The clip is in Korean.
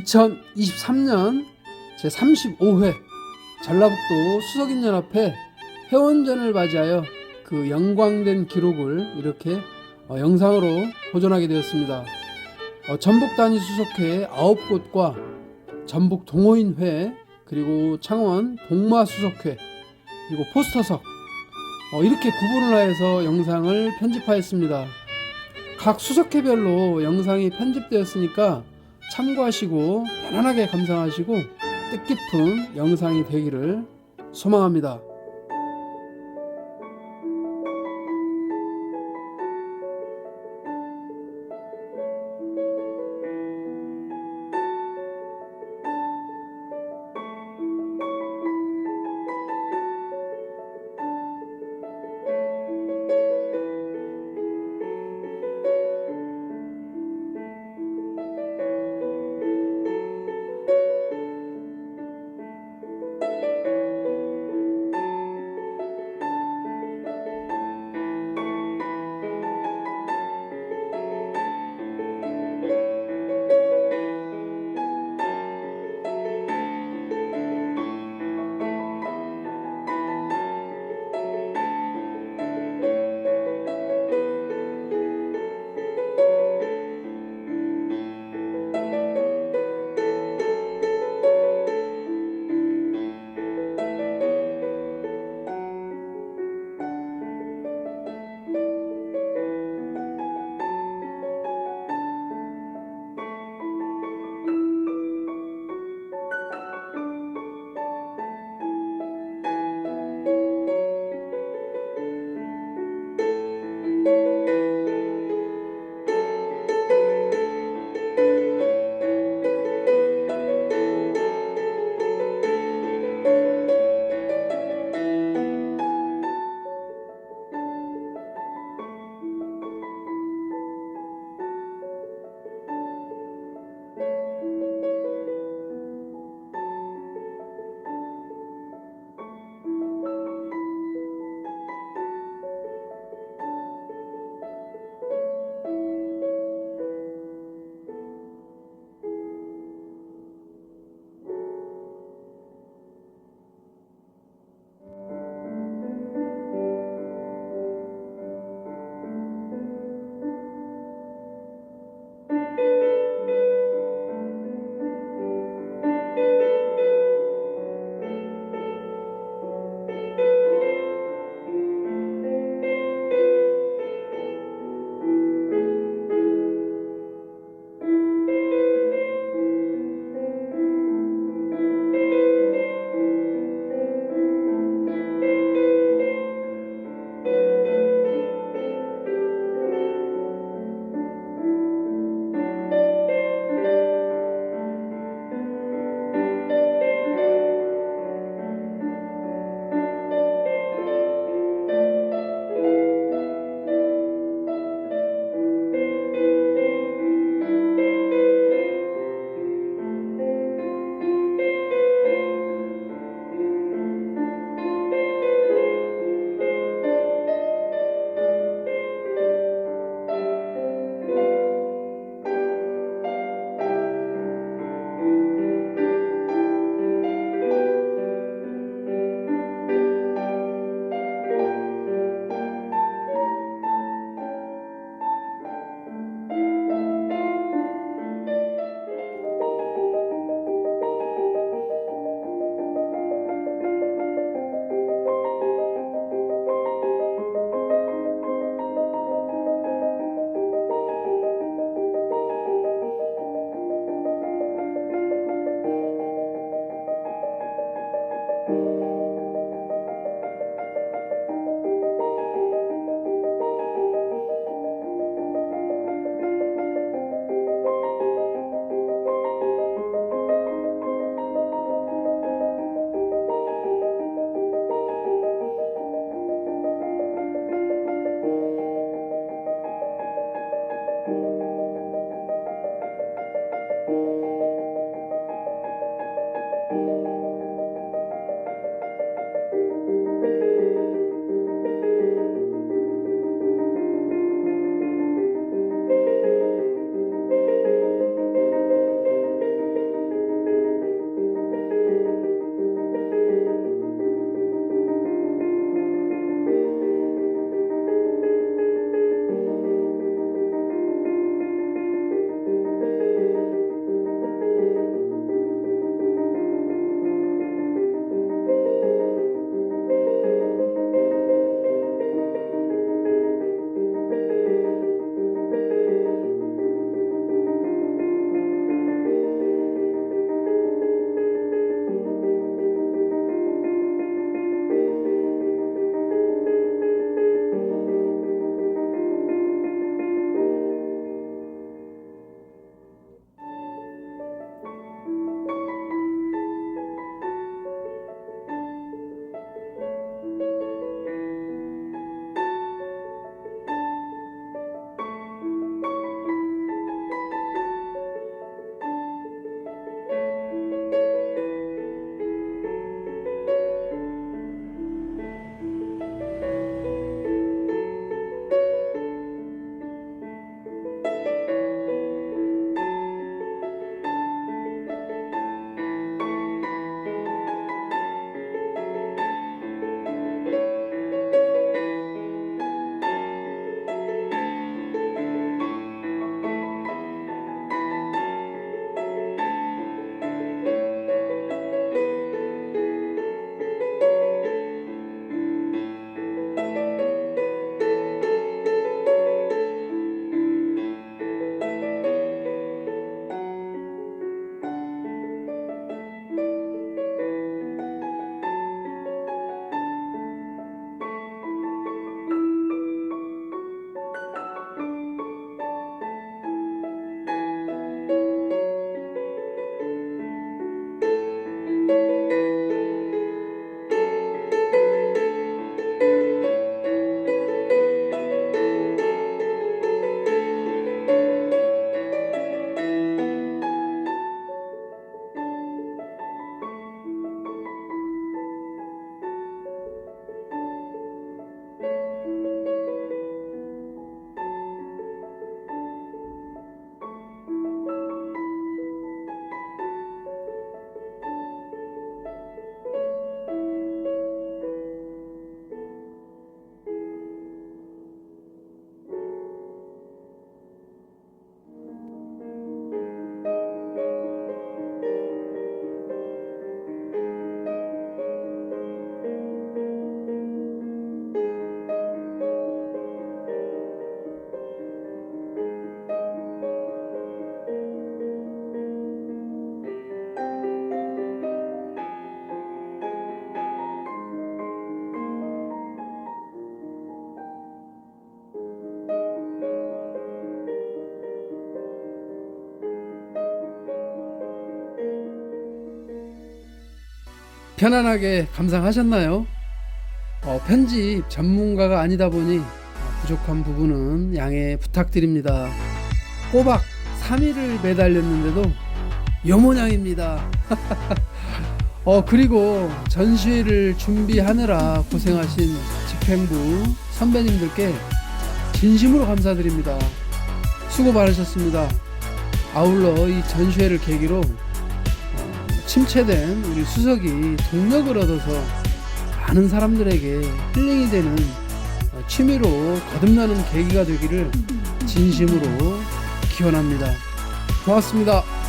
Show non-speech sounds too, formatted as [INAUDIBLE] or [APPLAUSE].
2023년 제35회 전라북도 수석인연합회 회원전을 맞이하여 그 영광된 기록을 이렇게 어, 영상으로 보존하게 되었습니다. 어, 전북 단위 수석회 9곳과 전북 동호인회 그리고 창원 복마 수석회 그리고 포스터석 어, 이렇게 구분을 하여서 영상을 편집하였습니다. 각 수석회별로 영상이 편집되었으니까 참고하시고 편안하게 감상하시고 뜻깊은 영상이 되기를 소망합니다. 편안하게 감상하셨나요? 어, 편집 전문가가 아니다 보니 어, 부족한 부분은 양해 부탁드립니다. 꼬박 3일을 매달렸는데도 요 모양입니다. [LAUGHS] 어, 그리고 전시회를 준비하느라 고생하신 집행부 선배님들께 진심으로 감사드립니다. 수고 많으셨습니다. 아울러 이 전시회를 계기로 어, 침체된 우리 수석이 동력을 얻어서 많은 사람들에게 힐링이 되는 어, 취미로 거듭나는 계기가 되기를 진심으로 기원합니다. 고맙습니다.